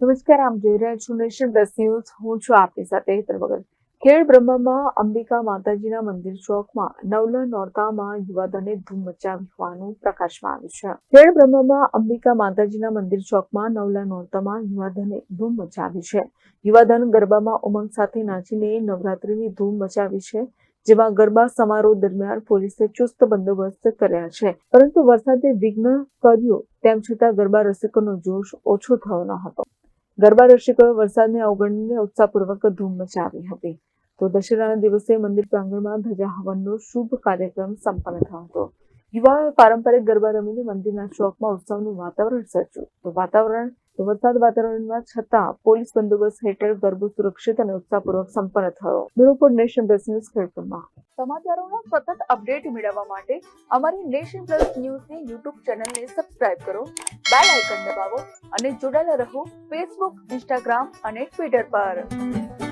નમસ્કાર, આમ જોઈ રહ્યા છું નેશન પ્લસ ન્યૂઝ. હું છું આપની સાથે હેતર વગર ખેડ બ્રહ્મામાં અંબિકા માતાજીના મંદિર ચોકમાં નવલા નોરતામાં યુવાધને ધૂમ મચાવી હોવાનું પ્રકાશમાં આવ્યું છે. ખેડ બ્રહ્મામાં અંબિકા માતાજીના મંદિર ચોકમાં નવલા નોરતામાં યુવાધને ધૂમ મચાવી છે. યુવાધન ગરબામાં ઉમંગ સાથે નાચીને નવરાત્રીની ધૂમ મચાવી છે, જેમાં ગરબા સમારોહ દરમિયાન પોલીસે ચુસ્ત બંદોબસ્ત કર્યા છે. પરંતુ વરસાદે વિઘ્ન કર્યું, તેમ છતાં ગરબા રસિકોનો જોશ ઓછો થયો ન હતો. ગરબા રસિકોએ વરસાદને અવગણીને ઉત્સાહપૂર્વક ધૂમ મચાવી હતી. તો દશેરાના દિવસે મંદિર પ્રાંગણમાં ધજા હવનનો શુભ કાર્યક્રમ સંપન્ન થયો હતો. યુવાઓએ પારંપરિક ગરબા રમીને મંદિરના શોખમાં ઉત્સવનું વાતાવરણ સર્જ્યું. તો વાતાવરણ તો વરસાદ વાતાવરણમાં છતાં પોલીસ બંદોબસ્ત હેઠળ ગરબો સુરક્ષિત અને ઉત્સાહપૂર્વક સંપન્ન થયો. બ્યુરો નેશન પ્લસ ન્યૂઝ ખેડૂતમાં. સમાચારોના સતત અપડેટ મેળવવા માટે અમારી નેશન પ્લસ ન્યૂઝની યુટ્યુબ ચેનલને સબસ્ક્રાઇબ કરો, બેલ આઇકન દબાવો અને જોડાયેલા રહો ફેસબુક, ઇન્સ્ટાગ્રામ અને ટ્વિટર પર.